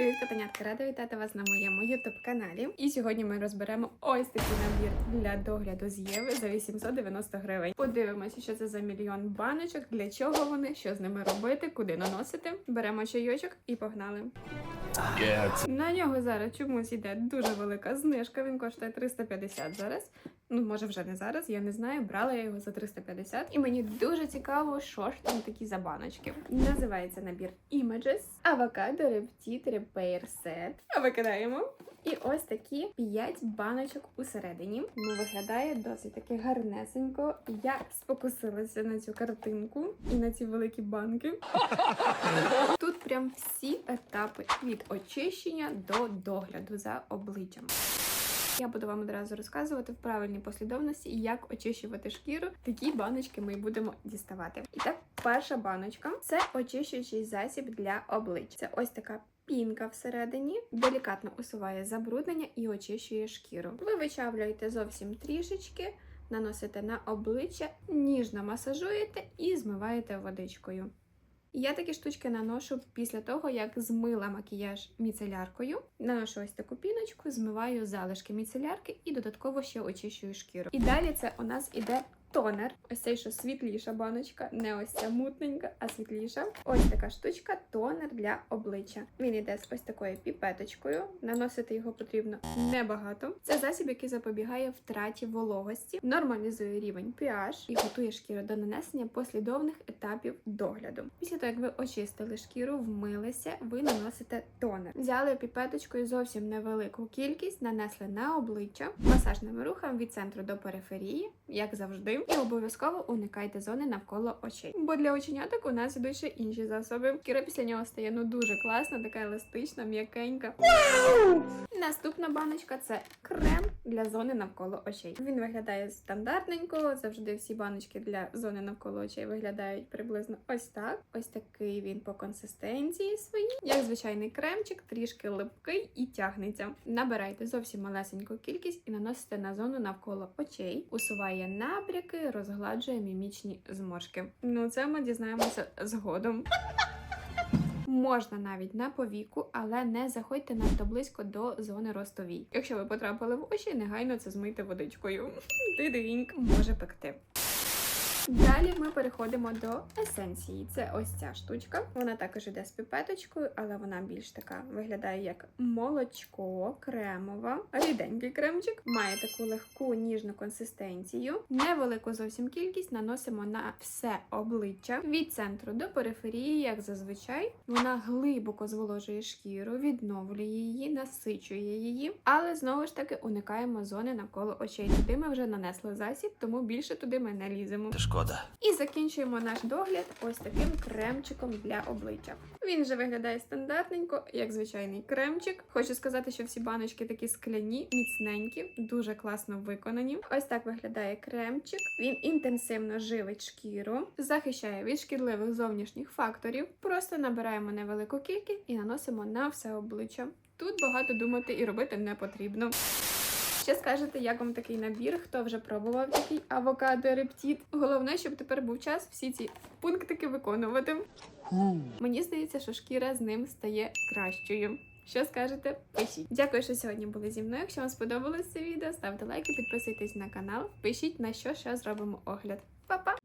Привіт, котенятки! Рада вітати вас на моєму youtube каналі. І сьогодні ми розберемо ось такий набір для догляду з Єви за 890 гривень. Подивимося, що це за мільйон баночок, для чого вони, що з ними робити, куди наносити. Беремо чайочок і погнали. На нього зараз чомусь іде дуже велика знижка. Він коштує 350 зараз. Ну, може, вже не зараз, я не знаю. Брала я його за 350. І мені дуже цікаво, що ж там такі за баночки. Називається набір Images Avocado Reptit Repair Set. А викидаємо. І ось такі 5 баночок усередині. Ну, виглядає досить таки гарнесенько. Я спокусилася на цю картинку і на ці великі банки. Тут прям всі етапи від очищення до догляду за обличчям. Я буду вам одразу розказувати в правильній послідовності, як очищувати шкіру. Такі баночки ми будемо діставати. І так, перша баночка це очищуючий засіб для обличчя. Це ось така. Пінка всередині делікатно усуває забруднення і очищує шкіру. Ви вичавлюєте зовсім трішечки, наносите на обличчя, ніжно масажуєте і змиваєте водичкою. Я такі штучки наношу після того, як змила макіяж міцеляркою. Наношу ось таку піночку, змиваю залишки міцелярки і додатково ще очищую шкіру. І далі це у нас іде тонер. Ось цей, що світліша баночка, не ось ця мутненька, а світліша. Ось така штучка, тонер для обличчя. Він іде з ось такою піпеточкою. Наносити його потрібно небагато. Це засіб, який запобігає втраті вологості, нормалізує рівень pH і готує шкіру до нанесення послідовних етапів догляду. Після того, як ви очистили шкіру, вмилися, ви наносите тонер. Взяли піпеточкою зовсім невелику кількість, нанесли на обличчя масажними рухами від центру до периферії, як завжди. І обов'язково уникайте зони навколо очей. Бо для оченяток у нас ідуть ще інші засоби. Шкіра після нього стає ну дуже класна, така еластична, м'якенька. Наступна баночка це крем для зони навколо очей. Він виглядає стандартненько. Завжди всі баночки для зони навколо очей виглядають приблизно ось так. Ось такий він по консистенції своїй. Як звичайний кремчик, трішки липкий і тягнеться. Набирайте зовсім малесеньку кількість і наносите на зону навколо очей. Усуває набряки, розгладжує мімічні зморшки. Ну це ми дізнаємося згодом. Можна навіть на повіку, але не заходьте надто близько до зони ростовій. Якщо ви потрапили в очі, негайно це змийте водичкою. Дидиньк може пекти. Далі ми переходимо до есенції. Це ось ця штучка. Вона також іде з піпеточкою, але вона більш така виглядає як молочко, кремова, ріденький кремчик. Має таку легку ніжну консистенцію. Невелику зовсім кількість наносимо на все обличчя від центру до периферії, як зазвичай. Вона глибоко зволожує шкіру, відновлює її, насичує її, але знову ж таки уникаємо зони навколо очей. Туди ми вже нанесли засіб, тому більше туди ми не ліземо. Шкода. І закінчуємо наш догляд ось таким кремчиком для обличчя. Він же виглядає стандартненько, як звичайний кремчик. Хочу сказати, що всі баночки такі скляні, міцненькі, дуже класно виконані. Ось так виглядає кремчик. Він інтенсивно живить шкіру, захищає від шкідливих зовнішніх факторів. Просто набираємо невелику кількість і наносимо на все обличчя. Тут багато думати і робити не потрібно. Ще скажете, як вам такий набір, хто вже пробував такий авокадо рептіт. Головне, щоб тепер був час всі ці пунктики виконувати. Мені здається, що шкіра з ним стає кращою. Що скажете? Пишіть. Дякую, що сьогодні були зі мною. Якщо вам сподобалось це відео, ставте лайки, підписуйтесь на канал, пишіть на що ще зробимо огляд. Па-па!